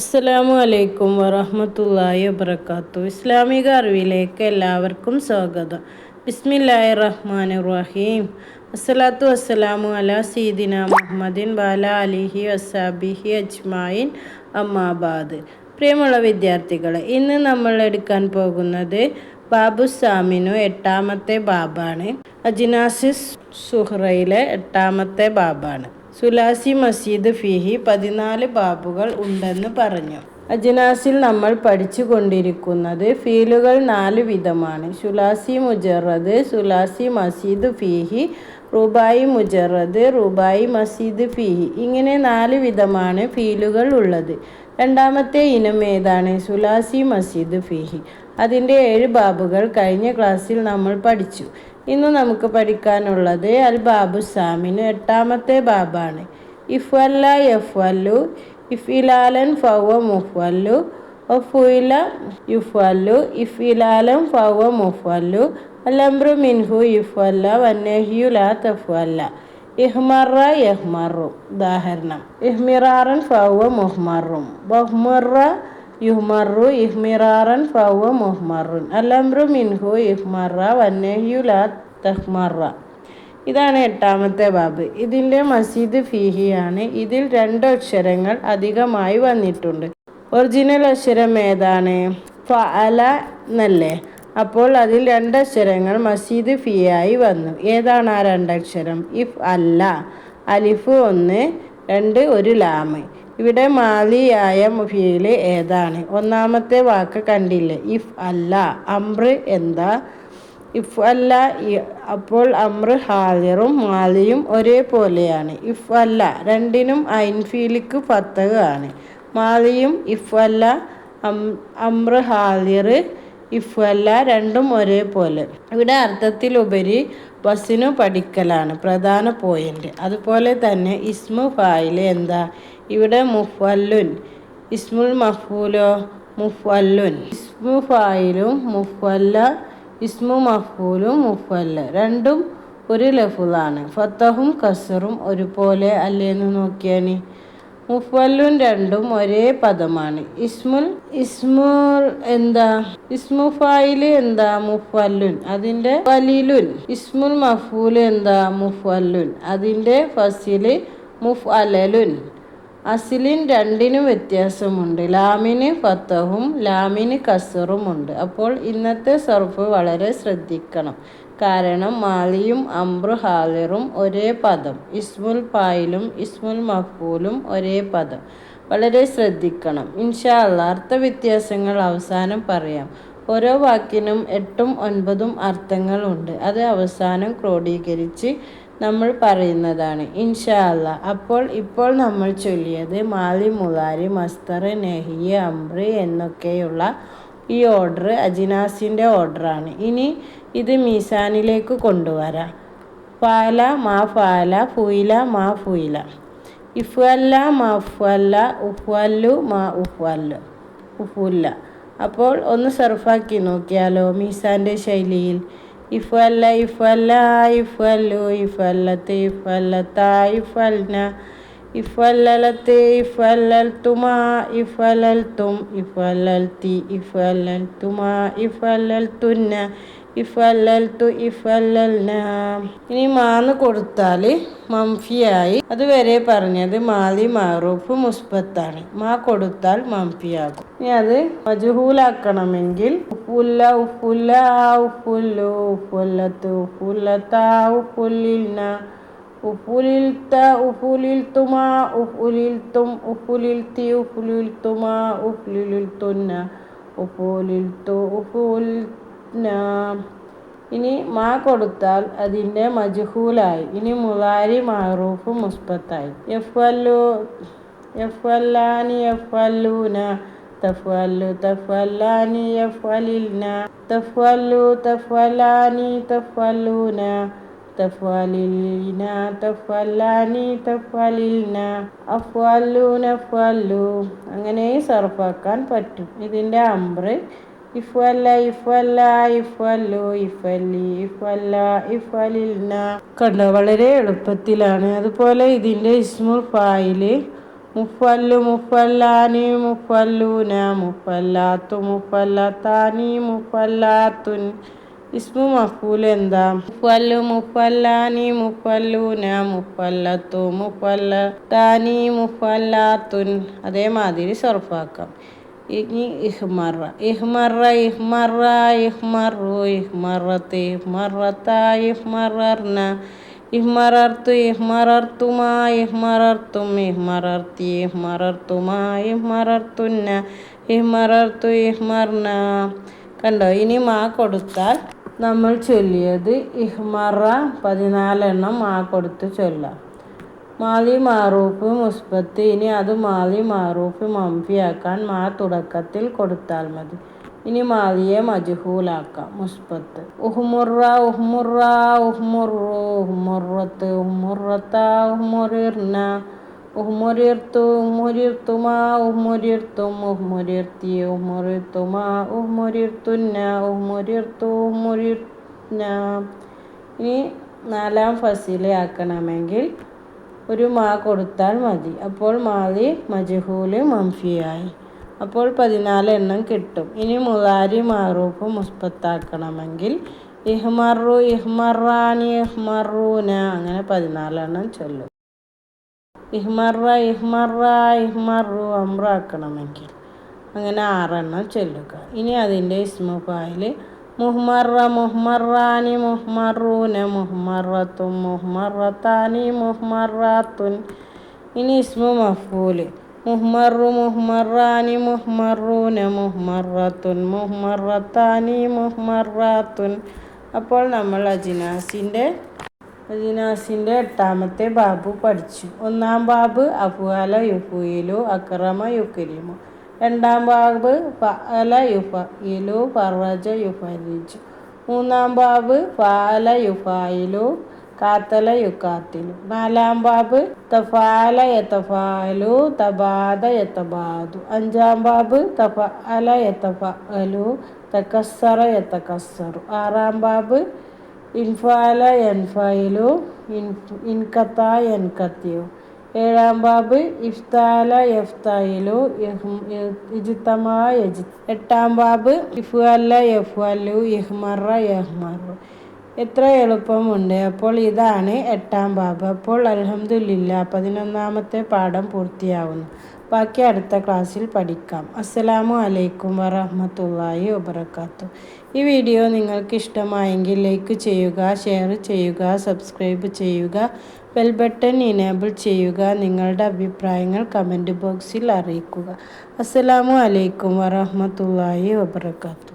അസ്സലാമു അലൈക്കും വറഹമത്തല്ലാഹി വബർക്കാത്തു ഇസ്ലാമിക അറിവിലേക്ക് എല്ലാവർക്കും സ്വാഗതം. ബിസ്മില്ലാഹി റഹ്മാൻ റഹീം. അസ്സലാത്തു വസ്സലാമു അല സീദിന മുഹമ്മദിൻ ബാല അലിഹി വസാബിഹി അജ്മായിൻ അമ്മാബാദ് പ്രിയമുള്ള വിദ്യാർത്ഥികളെ ഇന്ന് നമ്മൾ എടുക്കാൻ പോകുന്നത് ബാബു സാമിനു എട്ടാമത്തെ ബാബാണ്. അജിനാസിസ് സുഹ്റയിലെ എട്ടാമത്തെ ബാബാണ്. സുലാസി മസീദ് ഫിഹി പതിനാല് ബാബുകൾ ഉണ്ടെന്ന് പറഞ്ഞു. അജിനാസിൽ നമ്മൾ പഠിച്ചു കൊണ്ടിരിക്കുന്നത് ഫീലുകൾ നാല് വിധമാണ്. സുലാസി മുജറദ് സുലാസി മസീദ് ഫിഹി റുബായി മുജറദ് റുബായി മസീദ് ഫിഹി. ഇങ്ങനെ നാല് വിധമാണ് ഫീലുകൾ ഉള്ളത്. രണ്ടാമത്തെ ഇനം ഏതാണ്? സുലാസി മസീദ് ഫിഹി. അതിന്റെ ഏഴ് ബാബുകൾ കഴിഞ്ഞ ക്ലാസ്സിൽ നമ്മൾ പഠിച്ചു. ഇന്ന് നമുക്ക് പഠിക്കാനുള്ളത് അൽ ബാബു സാമിന് എട്ടാമത്തെ ബാബാണ്. ഇഫ് അല്ല എഫ് അല്ലു ഇഫ് ഇലാലൻ ഫവ മുഫല്ലു ഒഫുയില യുഫല്ലു ഇഫിലാലൻ ഫവ മുഫല്ലു അലംബ്രു മിൻഹു യുഫല്ല വന്നഹിയു ലാ തഫല്ല ഇഹ്മറ യഹ്മറു ഉദാഹരണം. ഇഹ്മിറാറൻ ഫവ മുഹ്മറും. ബഹ്മറ യുഹ്മറു ഇഹ്മിറാറൻ ഫവ മുഹ്മറുൻ. അലംബ്രു മിൻഹു ഇഹ്മറ വന്നഹിയു ലാ തഹ്മറ. ഇതാണ് എട്ടാമത്തെ ബാബ്. ഇതിന്റെ മസീദ് ഫീഹിയാണ്. ഇതിൽ രണ്ട് അക്ഷരങ്ങൾ അധികമായി വന്നിട്ടുണ്ട്. ഒറിജിനൽ അക്ഷരം ഏതാണ്? ഫ അല എന്നല്ലേ? അപ്പോൾ അതിൽ രണ്ടക്ഷരങ്ങൾ മസീദ് ഫിയായി വന്നു. ഏതാണ് ആ രണ്ടക്ഷരം ഇഫ് അല്ല. അലിഫ് ഒന്ന് രണ്ട് ഒരു ലാമ്. ഇവിടെ മാലിയായ ഫീൽ ഏതാണ്? ഒന്നാമത്തെ വാക്ക് കണ്ടില്ലേ? ഇഫ് അല്ല അമ്ര എന്താ? ഇഫ് അല്ല അപ്പോൾ അമ്ര ഹാലിറും മാലിയും ഒരേപോലെയാണ് ഇഫ് അല്ല രണ്ടിനും ഐൻഫീലിക്ക് ഫത്തക മാലിയും ഇഫ് അല്ല അം അമ്ര ഹാലിർ ഇഫ് അല്ല രണ്ടും ഒരേപോലെ. ഇവിടെ അർത്ഥത്തിലുപരി വസിനു പഠിക്കലാണ് പ്രധാന പോയിന്റ് അതുപോലെ തന്നെ ഇസ്മു ഫായിൽ എന്താ? ഇവിടെ മുഫല്ലുൻ ഇസ്മുൽ മഫൂലോ? മുഫല്ലുൻ ഇസ്മു ഫായിലും മുഫല്ല ഇസ്മു മഫൂലും മുഫല്ല രണ്ടും ഒരു ലഫുലാണ് ഫത്തഹും കസറും ഒരുപോലെ അല്ലേന്ന് നോക്കിയാനി? മുഫല്ലുൻ രണ്ടും ഒരേ പദമാണ്. ഇസ്മുൽ ഇസ്മുൽ എന്താ? ഇസ്മു ഫായിൽ എന്താ മുഫല്ലുൻ? അതിന്റെ വലിലുൻ ഇസ്മുൽ മഫൂൽ എന്താ മുഫല്ലുൻ? അതിന്റെ ഫസിൽ മുഫ് അലലുൻ അസിലിൻ രണ്ടിനും വ്യത്യാസമുണ്ട്. ലാമിന് ഫത്തഹും ലാമിന് കസറുമുണ്ട് അപ്പോൾ ഇന്നത്തെ സർഫ് വളരെ ശ്രദ്ധിക്കണം. കാരണം മാളിയും അംബ്രു ഹാലിറും ഒരേ പദം. ഇസ്മുൽ പായിലും ഇസ്മുൽ മഫൂലും ഒരേ പദം. വളരെ ശ്രദ്ധിക്കണം. ഇൻഷാ അല്ല വ്യത്യാസങ്ങൾ അവസാനം പറയാം. ഓരോ വാക്കിനും എട്ടും ഒൻപതും അർത്ഥങ്ങളുണ്ട് അത് അവസാനം ക്രോഡീകരിച്ച് നമ്മൾ പറയുന്നതാണ്. ഇൻഷാ അല്ല അപ്പോൾ ഇപ്പോൾ നമ്മൾ ചൊല്ലിയത് മാലി മുലാരി മസ്തർ നെഹിയ അംബ്രി എന്നൊക്കെയുള്ള ഈ ഓർഡർ അജിനാസിന്റെ ഓർഡറാണ് ഇനി ഇത് മീസാനിലേക്ക് കൊണ്ടുവരാം. ഫാല മാ ഫാല ഫുയില മാ ഫുയില. ഇഫല്ല മഫല്ല ഉഫല്ലു മാ ഉഫ്വല്ലു. ഉഫുല്ല അപ്പോൾ ഒന്ന് സർഫാക്കി നോക്കിയാലോ മീസാന്റെ ശൈലിയിൽ? ഇഫല്ല ഇഫല്ല ഇഫല്ലു ഇഫല്ലത്ത് ഇഫല്ലത്ത ഇഫൽന ഇഫല്ലലത്ത് ഇഫല്ലൽത്തുമാ ഇഫല്ലൽത്തും ഇഫല്ലൽത്തി ഇഫല്ലൽത്തുമാ ഇഫല്ലൽത്തുന്ന ഇഫല്ലൽത്തു ഇഫല്ലൽന. ഇനി മാന്ന് കൊടുത്താൽ മംഫിയായി. അതുവരെ പറഞ്ഞത് മാലി മാറൂഫ് മുസ്ബത്താണ്. മാ കൊടുത്താൽ മംഫിയാകും. ഇനി അത് മജുഹൂലാക്കണമെങ്കിൽ ഉപ്പുല്ല ഉപ്പുല്ല ഉപ്പുല്ലു ഉപ്പുല്ലത്ത് ഉഫുല്ലത്ത ഉഫുല്ലിൽന. ഇനി മാ കൊടുത്താൽ അതിന്റെ മജഹൂലായി. ഇനി മുലാരി മാറൂഫ് മുസ്ബത്തായി. എഫ് അല്ലു എഫ് അല്ലാനി എഫ് അല്ലൂന തഫല്ലു തഫല്ലാനി യഫലിൽന തഫല്ലു തഫലാനി തഫല്ലൂന തഫലിൽന തഫല്ലാനി തഫലിൽന അഫല്ലൂന ഫല്ലു അങ്ങനെ സർഫാക്കാൻ പറ്റും. ഇതിന്റെ അമ്പ്ര് ഇഫല്ല ഇഫല്ല ഇഫല്ലു ഇഫല്ലി ഇഫല്ല ഇഫലിൽന കണ്ടോ? വളരെ എളുപ്പത്തിലാണ്. അതുപോലെ ഇതിന്റെ ഇസ്മുൽ ഫായിൽ മുഫല്ലു മുഫല്ലാനി മുഫല്ലൂന മുഫല്ലാത്തു മുഫല്ലത്താനി മുഫല്ലാത്തുൻ. ഇസ്മു മഫൂൽ എന്താ? മുഫല്ലു മുഫല്ലാനി മുഫല്ലൂന മുഫല്ലത്തു താനി മുഫല്ലാത്തുൻ. അതേമാതിരി സർഫാക്കാം ഇനി ഇഹ്മറ. ഇഹ്മറ ഇഹ്മറ ഇഹ്മറു ഇഹ്മറത്ത്. ഇഹ്മറത്ത ഇഹ്മറർന. ഇഹ്മറർത്തു ഇഹ്മറർത്തുമാ. ഇഹ്മറർത്തും ഇഹ്മറർത്തി. ഇഹ്മറർത്തുമാ ഇഹ്മറർത്തുന്ന. ഇഹ്മറർത്തു ഇഹ്മർന കണ്ടോ? ഇനി മാ കൊടുത്താൽ നമ്മൾ ചൊല്ലിയത് ഇഹ്മറ പതിനാലെണ്ണം ആ കൊടുത്ത് ചൊല്ലാം. മാലി മാറൂഫ് മുസ്ബത്ത് ഇനി അത് മാലി മാറൂഫ് മംഫിയാക്കാൻ മാ തുടക്കത്തിൽ കൊടുത്താൽ മതി. ഇനി മാലിയെ മജുഹൂലാക്കാം മുസ്ബത്ത്. ഉഹ്മുറ ഉഹ്മുറ ഉഹ്മുറു ഉഹ്മുറത്ത് ഉഹ്മുറത്ത ഉഹ്മുറിർന ഉഹ്മുരിർത്തു ഉഹ്മുരിർത്തുമാ ഉഹ്മുരിർത്തും ഉഹ്മുരിർത്തി ഉഹ്മുരിർത്തുമാ ഉഹ്മുരിർത്തുന്ന ഉഹ്മുരിർത്തു ഉഹ്മുരിർന ഇനി നാലാം ഫസിലയാക്കണമെങ്കിൽ ഒരു മാ കൊടുത്താൽ മതി. അപ്പോൾ മാലി മജഹൂൽ മംഫിയായി. അപ്പോൾ പതിനാല് എണ്ണം കിട്ടും. ഇനി മുലാരി മാറൂഫ് മുസ്പത്താക്കണമെങ്കിൽ ഇഹ്മറു ഇഹ്മറാനി ഇഹ്മറൂന അങ്ങനെ പതിനാലെണ്ണം ചൊല്ലും. ഇഹ്മറ ഇഹ്മറ ഇഹ്മറു അമ്രാക്കണമെങ്കിൽ. അങ്ങനെ ആറെണ്ണം ചൊല്ലുക. ഇനി അതിന്റെ ഇസ്മു ഇസ്മുഫായിൽ മുഹ്മറ മുഹ്മറാനി മുഹ്മറൂന മുഹ്മറത്തും മുഹ്മറത്താനി മുഹ്മറാത്തുൻ. ഇനി ഇസ്മു മഫൂൽ. മുഹ്മറു മുഹ്മറാനി മുഹ്മറൂന മുഹ്മറത്തുൻ മുഹ്മറത്താനി മുഹ്മറാത്തുൻ. അപ്പോൾ നമ്മൾ അജിനാസിന്റെ അജിനാസിന്റെ എട്ടാമത്തെ ബാബു പഠിച്ചു. ഒന്നാം ബാബ് അഫുഅല യുഫുയിലു അക്രമ യുക്കരിമു രണ്ടാം ബാബ് ഫഅല യുഫയിലു ഫറജ യുഫരിജു മൂന്നാം ബാബ് ഫഅല യുഫായിലു കാത്തല യുക്കാത്തിലു. നാലാം ബാബ് തഫാല യത്തഫാലു തബാദ യത്തബാദു അഞ്ചാം ബാബ് തഫഅല യത്തഫഅലു തക്കസ്സറ യഥക്കസ്സറു ആറാം ബാബ് ഇൻഫാല എൻഫായിലു ഇൻ ഇൻകത്ത എൻകത്തിയു. ഏഴാം ബാബ് ഇഫ്താല എഫ്തായിലു ഇജ്തമാ യജ് എട്ടാം ബാബ് ഇഫ് അല്ല എഫ് അല്ലു ഇഹ്മറ എഹ്മറു. എത്ര എളുപ്പമുണ്ട്. അപ്പോൾ ഇതാണ് എട്ടാം ബാബ്. അപ്പോൾ അലഹമില്ല പതിനൊന്നാമത്തെ പാഠം പൂർത്തിയാവുന്നു. ബാക്കി അടുത്ത ക്ലാസ്സിൽ പഠിക്കാം. അസ്സലാമു അലൈക്കും വറഹമത്തല്ലാഹി വബർക്കാത്തു ഈ വീഡിയോ നിങ്ങൾക്ക് ഇഷ്ടമായെങ്കിൽ ലൈക്ക് ചെയ്യുക ഷെയർ ചെയ്യുക സബ്സ്ക്രൈബ് ചെയ്യുക ബെൽ ബട്ടൺ ഇനേബിൾ ചെയ്യുക നിങ്ങളുടെ അഭിപ്രായങ്ങൾ കമന്റ് ബോക്സിൽ അറിയിക്കുക. അസ്സലാമു അലൈക്കും വറഹമത്തല്ലാഹി വബർക്കാത്തു